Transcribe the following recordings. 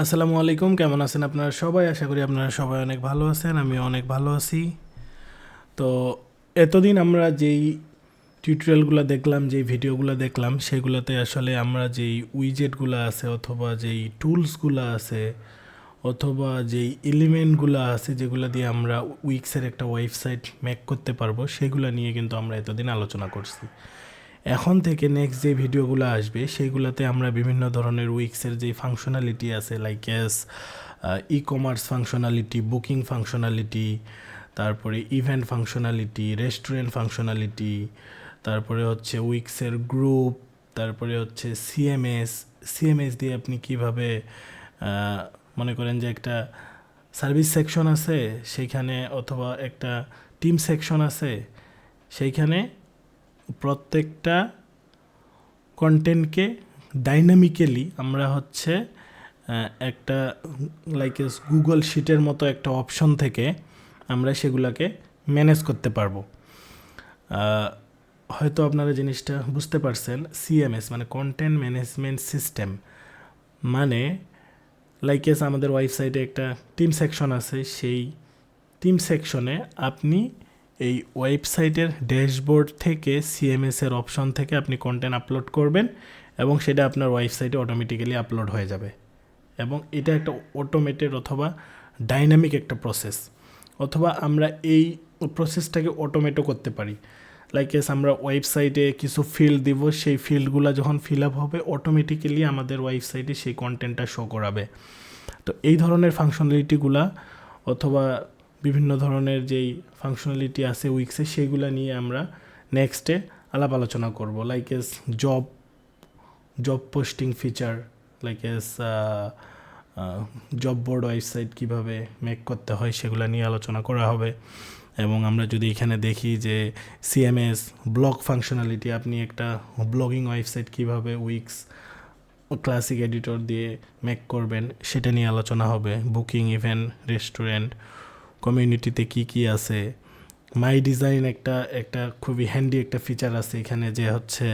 আসসালামু আলাইকুম, কেমন আছেন আপনারা সবাই? আশা করি আপনারা সবাই অনেক ভালো আছেন আমি অনেক ভালো আছি। তো এতদিন আমরা যেই টিউটোরিয়ালগুলো দেখলাম, যেই ভিডিওগুলো দেখলাম, সেগুলোতে আসলে আমরা যেই উইজেটগুলো আছে অথবা যেই টুলসগুলো আছে অথবা যেই এলিমেন্টগুলো আছে যেগুলো দিয়ে আমরা উইক্সের একটা ওয়েবসাইট মেক করতে পারব, সেগুলো নিয়ে কিন্তু আমরা এতদিন আলোচনা করছি। এখন থেকে নেক্সট যে ভিডিওগুলো আসবে, সেইগুলোতে আমরা বিভিন্ন ধরনের উইক্সের যে ফাংশনালিটি আছে like S e commerce functionality booking functionality তারপরে ইভেন্ট ফাংশনালিটি রেস্টুরেন্ট ফাংশনালিটি তারপরে হচ্ছে উইক্সের গ্রুপ তারপরে হচ্ছে সিএমএস সিএমএস দিয়ে আপনি কীভাবে মনে করেন যে একটা সার্ভিস সেকশন আছে, সেইখানে অথবা একটা টিম সেকশন আছে, সেইখানে প্রত্যেকটা কন্টেন্টকে ডাইনামিক্যালি আমরা হচ্ছে একটা লাইক গুগল শিটের মতো একটা অপশন থেকে আমরা সেগুলোকে ম্যানেজ করতে পারব। হয়তো আপনারা জিনিসটা বুঝতে পারছেন সিএমএস মানে কন্টেন্ট ম্যানেজমেন্ট সিস্টেম মানে লাইক এস আমাদের ওয়েবসাইটে একটা টিম সেকশন আছে, সেই টিম সেকশনে আপনি এই ওয়েবসাইটের ড্যাশবোর্ড থেকে সিএমএস এর অপশন থেকে আপনি কন্টেন্ট আপলোড করবেন এবং সেটা আপনার ওয়েবসাইটে অটোমেটিক্যালি আপলোড হয়ে যাবে। এবং এটা একটা অটোমেটেড অথবা ডাইনামিক একটা প্রসেস অথবা আমরা এই প্রসেসটাকে অটোমেটও করতে পারি। লাইক এস আমরা ওয়েবসাইটে কিছু ফিল্ড দিব, সেই ফিল্ডগুলো যখন ফিল আপ হবে অটোমেটিক্যালি আমাদের ওয়েবসাইটে সেই কন্টেন্টটা শো করাবে। তো এই ধরনের ফাংশনালিটিগুলা অথবা বিভিন্ন ধরনের যেই ফাংশনালিটি আছে উইক্সে সেগুলো নিয়ে আমরা নেক্সটে আলাপ আলোচনা করব। Like as job job posting feature like as job board website কীভাবে মেক করতে হয়, সেগুলো নিয়ে আলোচনা করা হবে। এবং আমরা যদি এখানে দেখি যে সিএমএস ব্লগ ফাংশনালিটি আপনি একটা ব্লগিং ওয়েবসাইট কীভাবে উইক্স ক্লাসিক এডিটর দিয়ে মেক করবেন, সেটা নিয়ে আলোচনা হবে। বুকিং ইভেন্ট রেস্টুরেন্ট কমিউনিটিতে কি কি আছে? মাই ডিজাইন একটা একটা খুবই হ্যান্ডি একটা ফিচার আছে এখানে যে হচ্ছে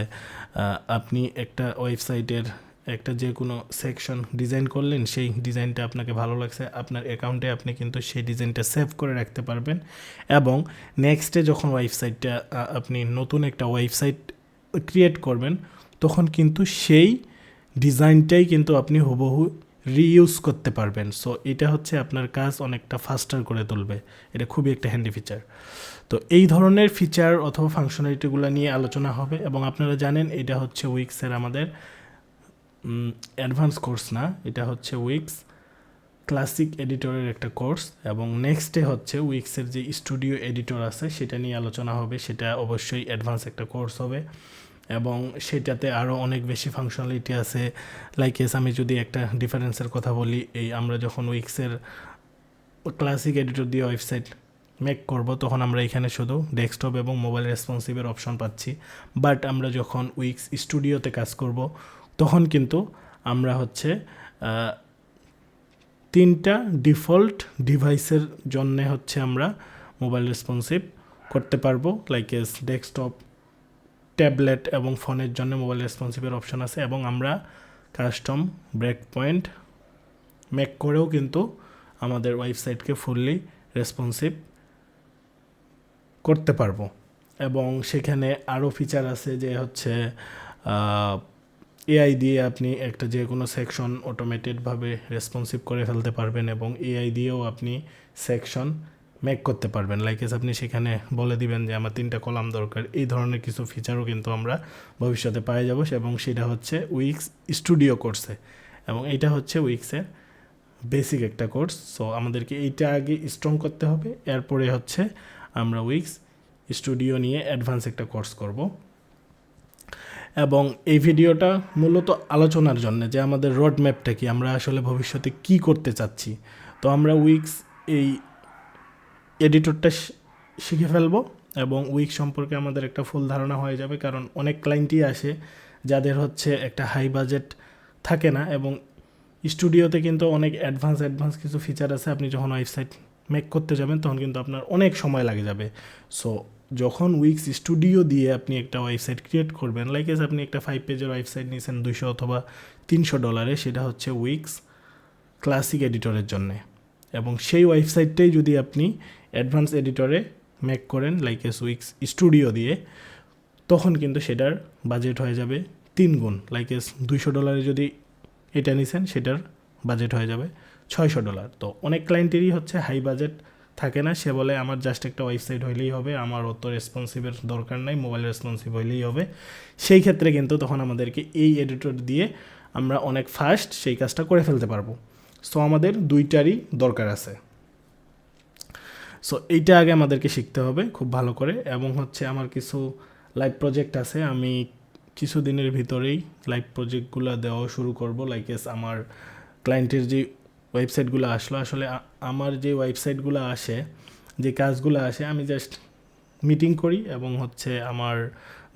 আপনি একটা ওয়েবসাইটের একটা যে কোনো সেকশন ডিজাইন করলেন, সেই ডিজাইনটা আপনাকে ভালো লাগছে, আপনার অ্যাকাউন্টে আপনি কিন্তু সেই ডিজাইনটা সেভ করে রাখতে পারবেন এবং নেক্সটে যখন ওয়েবসাইটটা আপনি নতুন একটা ওয়েবসাইট ক্রিয়েট করবেন, তখন কিন্তু সেই ডিজাইনটাই কিন্তু আপনি হুবহু রিইউজ করতে পারবেন। সো এটা হচ্ছে আপনার কাজ অনেকটা ফাস্টার করে তুলবে। এটা খুবই একটা হ্যান্ডি ফিচার তো এই ধরনের ফিচার অথবা ফাংশনালিটিগুলো নিয়ে আলোচনা হবে এবং আপনারা জানেন এটা হচ্ছে উইক্সের আমাদের অ্যাডভান্স কোর্স না, এটা হচ্ছে উইক্স ক্লাসিক এডিটরের একটা কোর্স এবং নেক্সটে হচ্ছে উইক্সের যে স্টুডিও এডিটর আছে, সেটা নিয়ে আলোচনা হবে। সেটা অবশ্যই অ্যাডভান্স একটা কোর্স হবে। এবং সেটাতে আরও অনেক বেশি ফাংশনালিটি আছে। লাইক এস আমি যদি একটা ডিফারেন্সের কথা বলি, এই আমরা যখন উইক্সের ক্লাসিক এডিটর দিয়ে ওয়েবসাইট মেক করব, তখন আমরা এখানে শুধু ডেস্কটপ এবং মোবাইল রেসপন্সিভের অপশন পাচ্ছি। বাট আমরা যখন উইক্স স্টুডিওতে কাজ করব, তখন কিন্তু আমরা হচ্ছে তিনটা ডিফল্ট ডিভাইসের জন্যে হচ্ছে আমরা মোবাইল রেসপন্সিভ করতে পারব। লাইক এস ডেস্কটপ ট্যাবলেট এবং ফোনের জন্য মোবাইল রেসপন্সিভের অপশন আছে এবং আমরা কাস্টম ব্রেক পয়েন্ট মেক করেও কিন্তু আমাদের ওয়েবসাইটকে ফুললি রেসপন্সিভ করতে পারব। এবং সেখানে আরও ফিচার আছে যে হচ্ছে এআই দিয়ে আপনি একটা যে কোনো সেকশন অটোমেটেডভাবে রেসপন্সিভ করে ফেলতে পারবেন এবং এআই দিয়েও আপনি সেকশন মেক করতে পারবেন। লাইক এস আপনি সেখানে বলে দিবেন যে, আমার তিনটা কলাম দরকার। এই ধরনের কিছু ফিচারও কিন্তু আমরা ভবিষ্যতে পাই যাব এবং সেটা হচ্ছে উইক্স স্টুডিও কোর্সে এবং এটা হচ্ছে উইক্সের বেসিক একটা কোর্স সো আমাদেরকে এইটা আগে স্ট্রং করতে হবে। এরপরে হচ্ছে আমরা উইক্স স্টুডিও নিয়ে অ্যাডভান্স একটা কোর্স করব। এবং এই ভিডিওটা মূলত আলোচনার জন্য যে, আমাদের রোড ম্যাপটা কি, আমরা আসলে ভবিষ্যতে কি করতে চাচ্ছি। তো আমরা উইক্স এই এডিটরটা শিখে ফেলব এবং উইক সম্পর্কে আমাদের একটা ফুল ধারণা হয়ে যাবে। কারণ অনেক ক্লায়েন্টই আসে যাদের হচ্ছে একটা হাই বাজেট থাকে না এবং স্টুডিওতে কিন্তু অনেক অ্যাডভান্স অ্যাডভান্স কিছু ফিচার আছে। আপনি যখন ওয়েবসাইট মেক করতে যাবেন, তখন কিন্তু আপনার অনেক সময় লাগে যাবে। সো যখন উইক্স স্টুডিও দিয়ে আপনি একটা ওয়েবসাইট ক্রিয়েট করবেন লাইক এস আপনি একটা ফাইভ পেজের ওয়েবসাইট নিয়েছেন দুশো অথবা তিনশো ডলারে সেটা হচ্ছে উইক্স ক্লাসিক এডিটরের জন্যে। এবং সেই ওয়েবসাইটটাই যদি আপনি অ্যাডভান্স এডিটরে মেক করেন লাইক এস উইক্স স্টুডিও দিয়ে, তখন কিন্তু সেটার বাজেট হয়ে যাবে তিন গুণ। লাইক এস দুইশো ডলারে যদি এটা নিছেন, সেটার বাজেট হয়ে যাবে ছয়শো ডলার তো অনেক ক্লায়েন্টেরই হচ্ছে হাই বাজেট থাকে না, সে বলে আমার জাস্ট একটা ওয়েবসাইট হইলেই হবে, আমার অত রেসপন্সিভের দরকার নাই মোবাইল রেসপন্সিভ হইলেই হবে। সেই ক্ষেত্রে কিন্তু তখন আমাদেরকে এই এডিটর দিয়ে আমরা অনেক ফাস্ট সেই কাজটা করে ফেলতে পারব। সো আমাদের দুইটারই দরকার আছে। সো এইটা আগে আমাদেরকে শিখতে হবে খুব ভালো করে। এবং হচ্ছে আমার কিছু লাইভ প্রজেক্ট আছে, আমি কিছুদিনের ভিতরেই লাইভ প্রজেক্টগুলো দেওয়া শুরু করব। লাইক এস আমার ক্লায়েন্টের যে ওয়েবসাইটগুলো আসলো, আসলে আমার যে ওয়েবসাইটগুলো আসে, যে কাজগুলো আসে, আমি জাস্ট মিটিং করি এবং হচ্ছে আমার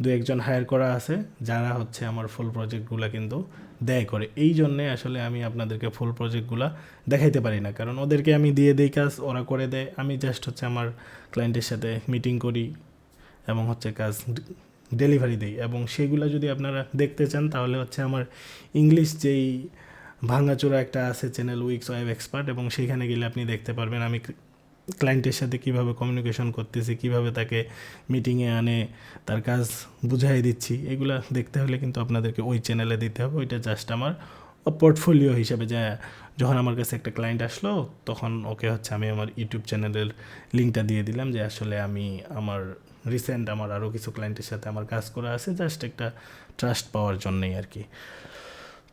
দু একজন হায়ার করা আছে, যারা হচ্ছে আমার ফুল প্রজেক্টগুলো কিন্তু দেয় করে। এই জন্যে আসলে আমি আপনাদেরকে ফুল প্রজেক্টগুলো দেখাইতে পারি না। কারণ ওদেরকে আমি দিয়ে দিই কাজ, ওরা করে দেয়। আমি জাস্ট হচ্ছে আমার ক্লায়েন্টের সাথে মিটিং করি এবং হচ্ছে কাজ ডেলিভারি দিই। এবং সেগুলো যদি আপনারা দেখতে চান, তাহলে হচ্ছে আমার ইংলিশ যেই ভাঙাচোরা একটা আছে চ্যানেল উইক্স ওয়েব এক্সপার্ট এবং সেখানে গেলে আপনি দেখতে পারবেন। আমি ক্লায়েন্টের সাথে কীভাবে কমিউনিকেশন করতেছি, কীভাবে তাকে মিটিংয়ে আনে, তার কাজ বুঝাই দিচ্ছি, এগুলা দেখতে হলে কিন্তু আপনাদেরকে ওই চ্যানেলে দিতে হবে। ওইটা জাস্ট আমার পোর্টফোলিও হিসেবে যে যখন আমার কাছে একটা ক্লায়েন্ট আসলো, তখন ওকে হচ্ছে আমি আমার ইউটিউব চ্যানেলের লিঙ্কটা দিয়ে দিলাম যে আসলে আমি আমার রিসেন্ট আমার আরও কিছু ক্লায়েন্টের সাথে আমার কাজ করা আছে জাস্ট একটা ট্রাস্ট পাওয়ার জন্যই আর কি।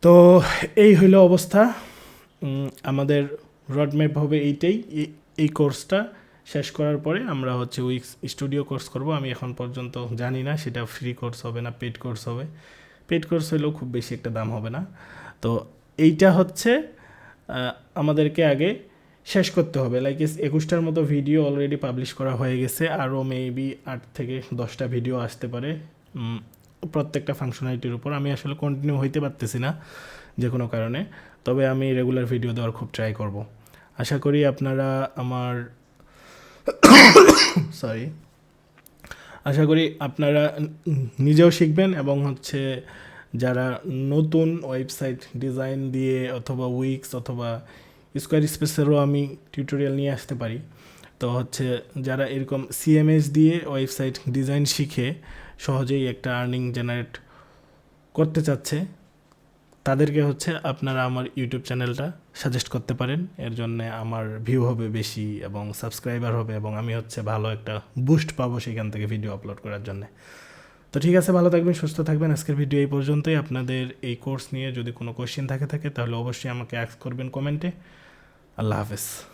তো এই হইল অবস্থা। আমাদের রডম্যাপ হবে এইটাই। এই- কোর্সটা শেষ করার পরে আমরা হচ্ছে উইক্স স্টুডিও কোর্স করব। আমি এখন পর্যন্ত জানি না, সেটা ফ্রি কোর্স হবে না পেড কোর্স হবে। পেড কোর্স হলেও খুব বেশি একটা দাম হবে না। তো এইটা হচ্ছে আমাদেরকে আগে শেষ করতে হবে। লাইক একুশটার মতো ভিডিও অলরেডি পাবলিশ করা হয়ে গেছে। আরও মেবি আট থেকে দশটা ভিডিও আসতে পারে প্রত্যেকটা ফাংশনালিটির উপর। আমি আসলে কন্টিনিউ হইতে পারতেছি না যে কোনো কারণে। তবে আমি রেগুলার ভিডিও দেওয়ার খুব ট্রাই করব। আশা করি আপনারা আমার সরি আশা করি আপনারা নিজেও শিখবেন এবং হচ্ছে যারা নতুন ওয়েবসাইট ডিজাইন দিয়ে অথবা উইক্স অথবা স্কোয়ার স্পেসেরও আমি টিউটোরিয়াল নিয়ে আসতে পারি। তো হচ্ছে যারা এরকম সিএমএস দিয়ে ওয়েবসাইট ডিজাইন শিখে সহজেই একটা আর্নিং জেনারেট করতে চাচ্ছে তাদেরকে হচ্ছে আপনারা আমার ইউটিউব চ্যানেলটা সাজেস্ট করতে পারেন। এর জন্য আমার ভিউ হবে বেশি এবং সাবস্ক্রাইবার হবে এবং আমি হচ্ছে ভালো একটা বুস্ট পাবো সেখান থেকে ভিডিও আপলোড করার জন্যে। তো ঠিক আছে, ভালো থাকবেন, সুস্থ থাকবেন। আজকের ভিডিও এই পর্যন্তই। আপনাদের এই কোর্স নিয়ে যদি কোনো কোয়েশ্চেন থাকে থাকে, তাহলে অবশ্যই আমাকে অ্যাক্স করবেন কমেন্টে আল্লাহ হাফেজ।